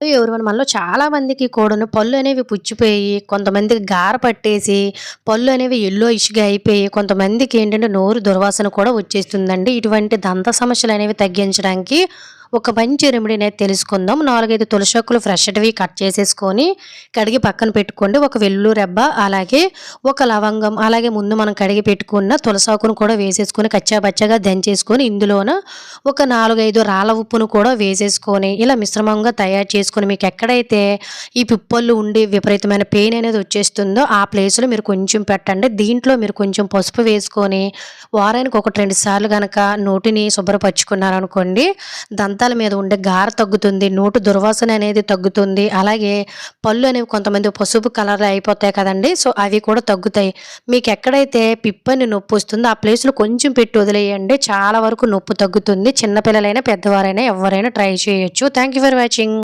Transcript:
ఎవరు మనలో చాలా మందికి కూడాను పళ్ళు అనేవి పుచ్చిపోయి, కొంతమందికి గార పట్టేసి, పళ్ళు అనేవి ఎల్లో ఇష్గా అయిపోయి, కొంతమందికి ఏంటంటే నోరు దుర్వాసన కూడా వచ్చేస్తుందండి. ఇటువంటి దంత సమస్యలు అనేవి తగ్గించడానికి ఒక మంచి రెమెడీనైతే తెలుసుకుందాం. 4, 5 తులసాకులు ఫ్రెష్‌టివి కట్ చేసేసుకొని, కడిగి పక్కన పెట్టుకోండి. ఒక వెల్లు రెబ్బ, అలాగే ఒక లవంగం, అలాగే ముందు మనం కడిగి పెట్టుకున్న తులసాకును కూడా వేసేసుకొని కచ్చాబచ్చగా దంచేసుకొని, ఇందులోన ఒక 4, 5 రాళ్ళ ఉప్పును కూడా వేసేసుకొని, ఇలా మిశ్రమంగా తయారు చేసుకొని, మీకు ఎక్కడైతే ఈ పిప్పళ్ళు ఉండి విపరీతమైన పెయిన్ అనేది వచ్చేస్తుందో, ఆ ప్లేస్‌లో మీరు కొంచెం పెట్టండి. దీంట్లో మీరు కొంచెం పసుపు వేసుకొని, వారానికి 1, 2 సార్లు కనుక నోటిని శుభ్రపరుచుకున్నారనుకోండి, దంతాల మీద ఉండే గార తగ్గుతుంది. నోటు దుర్వాసన అనేది తగ్గుతుంది. అలాగే పళ్ళు అనేవి కొంతమంది పసుపు కలర్‌లో అయిపోతాయి కదండీ! సో, అవి కూడా తగ్గుతాయి. మీకు ఎక్కడైతే పిప్పని నొప్పి వస్తుందో ఆ ప్లేస్‌లో కొంచెం పెట్టి వదిలేయండి. చాలా వరకు నొప్పి తగ్గుతుంది. చిన్నపిల్లలైనా పెద్దవారైనా ఎవరైనా ట్రై చేయొచ్చు. Thank you for watching.